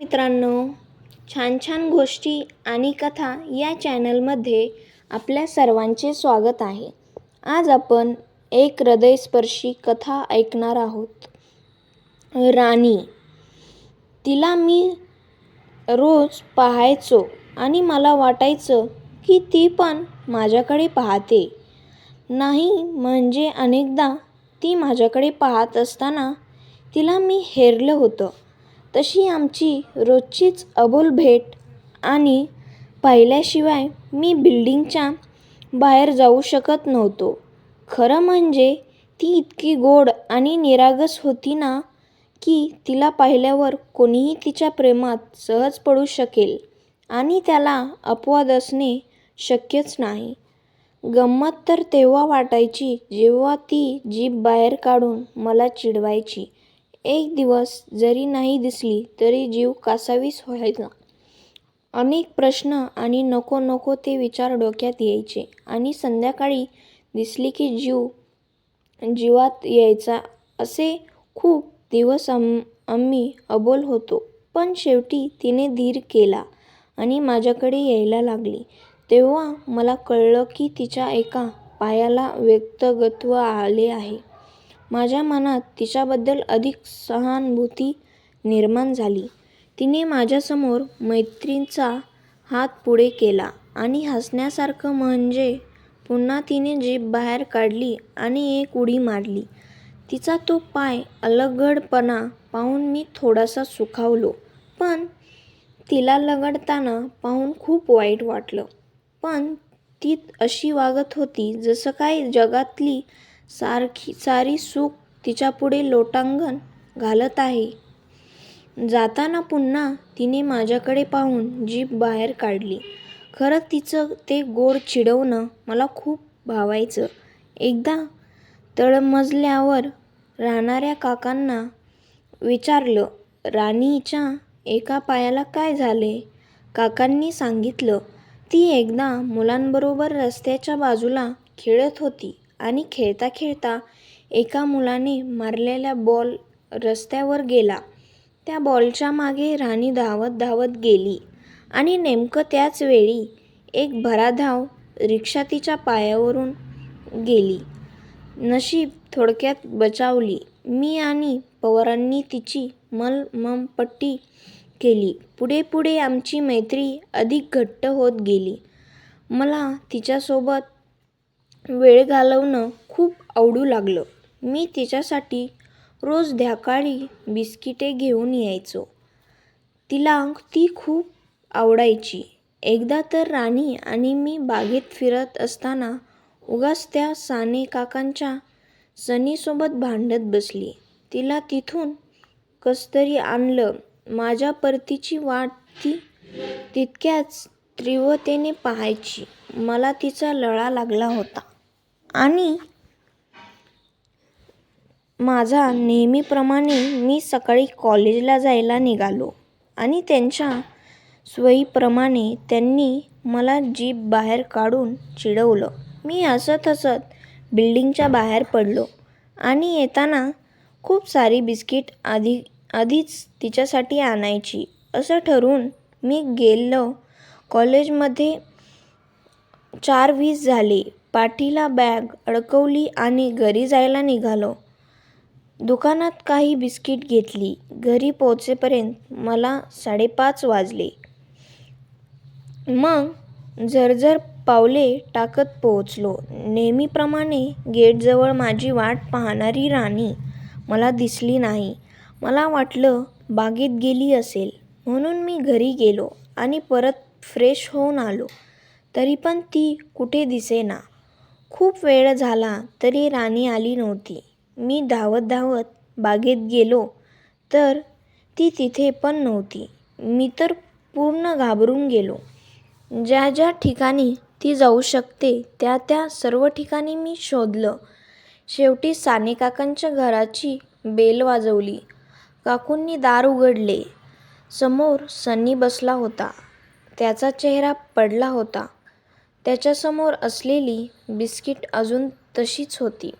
मित्रांनो छान छान गोष्टी आणि कथा या चॅनलमध्ये आपल्या सर्वांचे स्वागत आहे. आज आपण एक हृदयस्पर्शी कथा ऐकणार आहोत. राणी तिला मी रोज पाहायचो आणि मला वाटायचं की ती पण माझ्याकडे पाहते. नाही म्हणजे अनेकदा ती माझ्याकडे पाहत असताना तिला मी हेरलं होतं. तशी आमची रोजचीच अबोल भेट आणि पाहिल्याशिवाय मी बिल्डिंगच्या बाहेर जाऊ शकत नव्हतो. खरं म्हणजे ती इतकी गोड आणि निरागस होती ना की तिला पाहिल्यावर कोणीही तिच्या प्रेमात सहज पडू शकेल आणि त्याला अपवाद असणे शक्यच नाही. गंमत तर तेव्हा वाटायची जेव्हा ती जीभ बाहेर काढून मला चिडवायची. एक दिवस जरी नाही दिसली तरी जीव कासावीस व्हायचा. अनेक प्रश्न आणि नको नको ते विचार डोक्यात यायचे आणि संध्याकाळी दिसली की जीव जीवात यायचा असे खूप दिवस अम आम्ही अबोल होतो. पण शेवटी तिने धीर केला आणि माझ्याकडे यायला लागली. तेव्हा मला कळलं की तिच्या एका पायाला व्यक्तिगत्व आले आहे. माझ्या मनात तिच्याबद्दल अधिक सहानुभूती निर्माण झाली. तिने माझ्यासमोर मैत्रीचा हात पुढे केला आणि हसण्यासारखं म्हणजे पुन्हा तिने जीभ बाहेर काढली आणि एक उडी मारली. तिचा तो पाय अलगदपणा पाहून मी थोडासा सुखावलो पण तिला लगडताना पाहून खूप वाईट वाटलं. पण ती अशी वागत होती जसं काय जगातली सारखी सारी सुख तिच्यापुढे लोटांगण घालत आहे. जाताना पुन्हा तिने माझ्याकडे पाहून जीभ बाहेर काढली. खरं तिचं ते गोड चिडवणं मला खूप भावायचं. एकदा तळमजल्यावर राहणाऱ्या काकांना विचारलं राणीच्या एका पायाला काय झाले काकांनी सांगितलं ती एकदा मुलांबरोबर रस्त्याच्या बाजूला खेळत होती. आणि खेळता खेळता एका मुलाने मारलेला बॉल रस्त्यावर गेला. त्या बॉलच्या मागे राणी धावत धावत गेली आणि नेमकं त्याच वेळी एक भराधाव रिक्षा तिच्या पायावरून गेली. नशीब थोडक्यात बचावली. मी आणि पवारांनी तिची मलमपट्टी केली. पुढे पुढे आमची मैत्री अधिक घट्ट होत गेली. मला तिच्यासोबत वेळ घालवणं खूप आवडू लागलं. मी तिच्यासाठी रोज ध्याकाळी बिस्किटे घेऊन यायचो. तिला ती खूप आवडायची. एकदा तर राणी आणि मी बागेत फिरत असताना उगाच त्या साने काकांच्या सनीसोबत भांडत बसली. तिला तिथून कसंतरी आणलं. माझ्या परतीची वाट ती तितक्याच तीव्रतेने पाहायची. मला तिचा लळा लागला होता. आणि माझा नेहमीप्रमाणे मी सकाळी कॉलेजला जायला निघालो. आणि त्यांच्या सोयीप्रमाणे त्यांनी मला जीप बाहेर काढून चिडवलं. मी हसत हसत बिल्डिंगच्या बाहेर पडलो. आणि येताना खूप सारी बिस्किट आधी आधीच तिच्यासाठी आणायची असं ठरवून मी गेलो कॉलेजमध्ये चार वीस झाले. पाठीला बॅग अडकवली आणि घरी जायला निघालो. दुकानात काही बिस्किट घेतली. घरी पोहोचेपर्यंत मला साडेपाच वाजले. मग झरझर पावले टाकत पोहोचलो. नेहमीप्रमाणे गेटजवळ माझी वाट पाहणारी राणी मला दिसली नाही. मला वाटलं बागेत गेली असेल. म्हणून मी घरी गेलो आणि परत फ्रेश होऊन आलो. तरी पण ती कुठे दिसेना. खूप वेळ झाला तरी राणी आली नव्हती. मी धावत धावत बागेत गेलो तर ती तिथे पण नव्हती. मी तर पूर्ण घाबरून गेलो. ज्या ज्या ठिकाणी ती जाऊ शकते त्या त्या सर्व ठिकाणी मी शोधलं. शेवटी साने काकांच्या घराची बेल वाजवली. काकूंनी दार उघडले. समोर सन्नी बसला होता. त्याचा चेहरा पडला होता. त्याच्यासमोर असलेली बिस्किट अजून तशीच होती.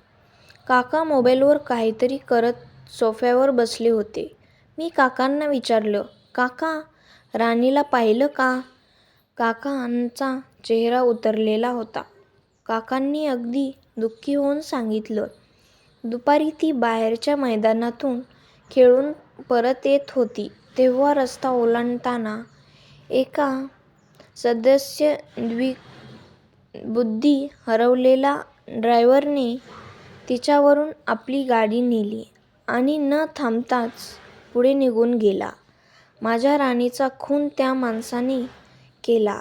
काका मोबाईलवर काहीतरी करत सोफ्यावर बसले होते. मी काकांना विचारलं काका राणीला पाहिलं का? काकांचा चेहरा उतरलेला होता. काकांनी अगदी दुःखी होऊन सांगितलं दुपारी ती बाहेरच्या मैदानातून खेळून परत येत होती. तेव्हा रस्ता ओलांडताना एका सदस्य बुद्धी हरवलेला ड्रायव्हरने तिच्यावरून आपली गाडी नेली आणि न थांबताच पुढे निघून गेला. माझ्या राणीचा खून त्या माणसाने केला.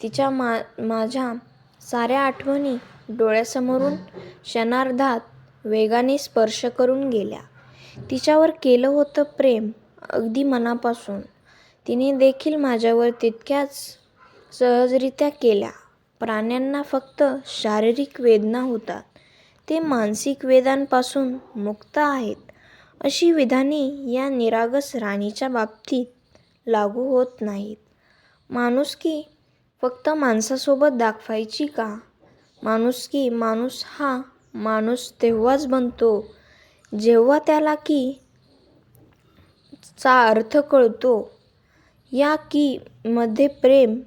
तिच्या मा माझ्या साऱ्या आठवणी डोळ्यासमोरून क्षणार्धात वेगाने स्पर्श करून गेल्या. तिच्यावर केलं होतं प्रेम अगदी मनापासून. तिने देखील माझ्यावर तितक्याच सहजरित्या केल्या. प्राण्यांना फक्त शारीरिक वेदना होतात. ते मानसिक वेदांपासून मुक्त आहेत. अशी विधाने या निरागस राणीच्या बाबतीत लागू होत नाहीत. माणुसकी फक्त माणसासोबत दाखवायची का? माणुसकी माणूस हा माणूस तेव्हाच बनतो जेव्हा त्याला की चा अर्थ कळतो. या की मध्ये प्रेम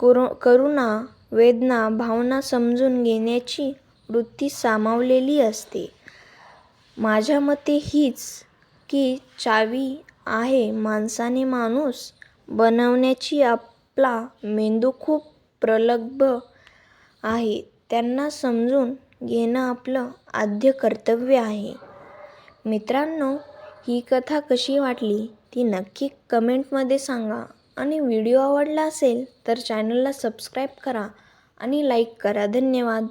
करू करुणा वेदना भावना समजून घेण्याची वृत्ती सामावलेली असते. माझ्या मते हीच की चावी आहे माणसाने माणूस बनवण्याची आपला मेंदू खूप प्रगल्भ आहे. त्यांना समजून घेणं आपलं आद्य कर्तव्य आहे. मित्रांनो ही कथा कशी वाटली? ती नक्की कमेंटमध्ये सांगा. आणि व्हिडिओ आवडला असेल तर चॅनलला सबस्क्राईब करा आणि लाईक करा. धन्यवाद.